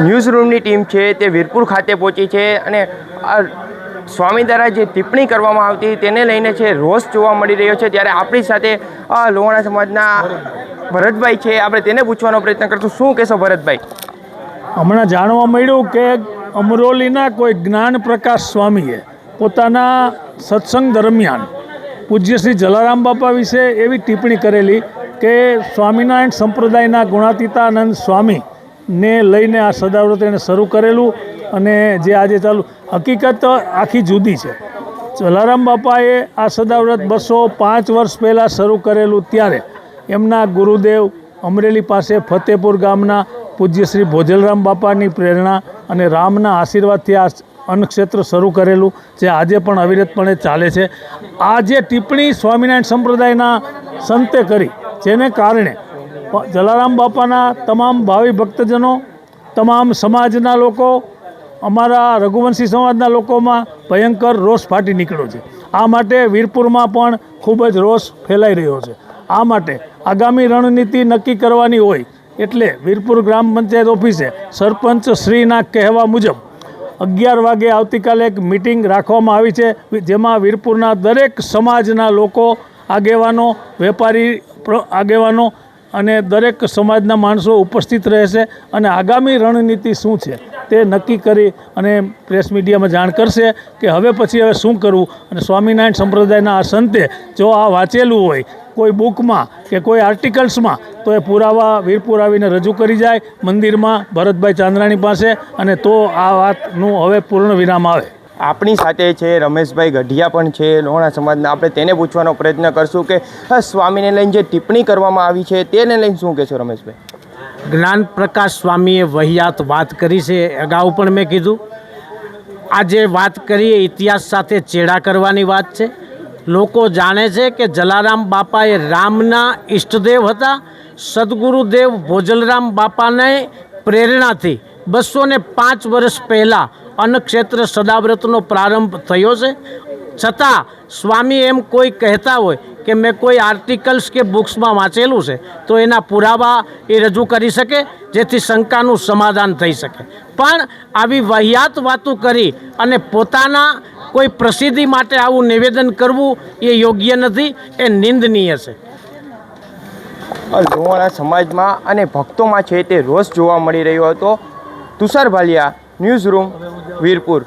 News રૂમની team છે, તે વીરપુર ખાતે પહોંચી છે અને આ સ્વામી દ્વારા જે ટિપ્પણી કરવામાં આવતી તેને લઈને છે, રોષ જોવા મળી રહ્યો છે. ત્યારે આપણી સાથે લોહાણા સમાજના ભરતભાઈ છે. આપણે તેને પૂછવાનો પ્રયત્ન કરશું. શું કહેશો ભરતભાઈ? હમણાં જાણવા મળ્યું કે અમરોલીના કોઈ જ્ઞાન પ્રકાશ સ્વામીએ પોતાના સત્સંગ દરમિયાન પૂજ્ય શ્રી જલારામ બાપા વિશે એવી ટિપ્પણી કરેલી કે સ્વામિનારાયણ સંપ્રદાયના ગુણાતીતાનંદ સ્વામીને લઈને આ સદાવ્રત એણે શરૂ કરેલું અને જે આજે ચાલુ, હકીકત આખી જુદી છે. જલારામ બાપાએ આ સદાવ્રત બસો પાંચ વર્ષ પહેલાં શરૂ કરેલું ત્યારે એમના ગુરુદેવ અમરેલી પાસે ફતેપુર ગામના પૂજ્ય શ્રી ભોજલરામ બાપાની પ્રેરણા અને રામના આશીર્વાદથી આ અન્નક્ષેત્ર શરૂ કરેલું, જે આજે પણ અવિરતપણે ચાલે છે. આ જે ટિપ્પણી સ્વામિનારાયણ સંપ્રદાયના સંતે કરી, જેને કારણે જલારામ બાપાના તમામ ભાવિ ભક્તજનો, તમામ સમાજના લોકો, અમારા રઘુવંશી સમાજના લોકોમાં ભયંકર રોષ ફાટી નીકળ્યો છે. આ માટે વીરપુરમાં પણ ખૂબ જ રોષ ફેલાઈ રહ્યો છે. આ માટે આગામી રણનીતિ નક્કી કરવાની હોય એટલે વીરપુર ગ્રામ પંચાયત ઓફિસે સરપંચ શ્રીના કહેવા મુજબ અગિયાર વાગે આવતીકાલે એક મિટિંગ રાખવામાં આવી છે, જેમાં વીરપુરના દરેક સમાજના લોકો આગેવાનો, વેપારી આગેવાનો અને દરેક સમાજના માણસો ઉપસ્થિત રહેશે અને આગામી રણનીતિ શું છે તે નક્કી કરી અને પ્રેસ મીડિયામાં જાણ કરશે કે હવે પછી હવે શું કરવું. અને સ્વામિનારાયણ સંપ્રદાયના આ સંતે જો આ વાંચેલું હોય, કોઈ બુકમાં કે કોઈ આર્ટિકલ્સમાં, તો એ પુરાવા વીરપુર આવીને રજૂ કરી જાય મંદિરમાં ભરતભાઈ ચાંદરાણી પાસે અને તો આ વાતનું હવે પૂર્ણ વિરામ આવે. આપણી સાથે છે, રમેશભાઈ ગઢિયા પણ છે, લોણા સમાજના. આપણે તેને પૂછવાનો પ્રયત્ન કરશું કે સ્વામીને લઈને જે ટિપ્પણી કરવામાં આવી છે, તેને લઈને શું કહેશો રમેશભાઈ? જ્ઞાન પ્રકાશ સ્વામીએ વહિયાત વાત કરી છે, અગાઉ પણ મેં કીધું. આજે વાત કરીએ ઇતિહાસ સાથે ચેડા કરવાની વાત છે. લોકો જાણે છે કે જલારામ બાપા એ રામના ઈષ્ટદેવ હતા, સદગુરુદેવ ભોજલરામ બાપાને પ્રેરણાથી બસો ને પાંચ વર્ષ પહેલાં અન્નક્ષેત્ર સદાવ્રતનો પ્રારંભ થયો છે. છતાં સ્વામી એમ કોઈ કહેતા હોય કે મેં કોઈ આર્ટિકલ્સ કે બુક્સમાં વાંચેલું છે તો એના પુરાવા એ રજૂ કરી શકે જેથી શંકાનું સમાધાન થઈ શકે. પણ આવી વહિયાત વાતો કરી અને પોતાના કોઈ પ્રસિદ્ધિ માટે આવું નિવેદન કરવું એ યોગ્ય નથી એ નિંદનીય છે. અ, સમાજમાં અને ભક્તોમાં છે તે રોષ જોવા મળી રહ્યો હતો. Tushar Bhaliya news room Virpur.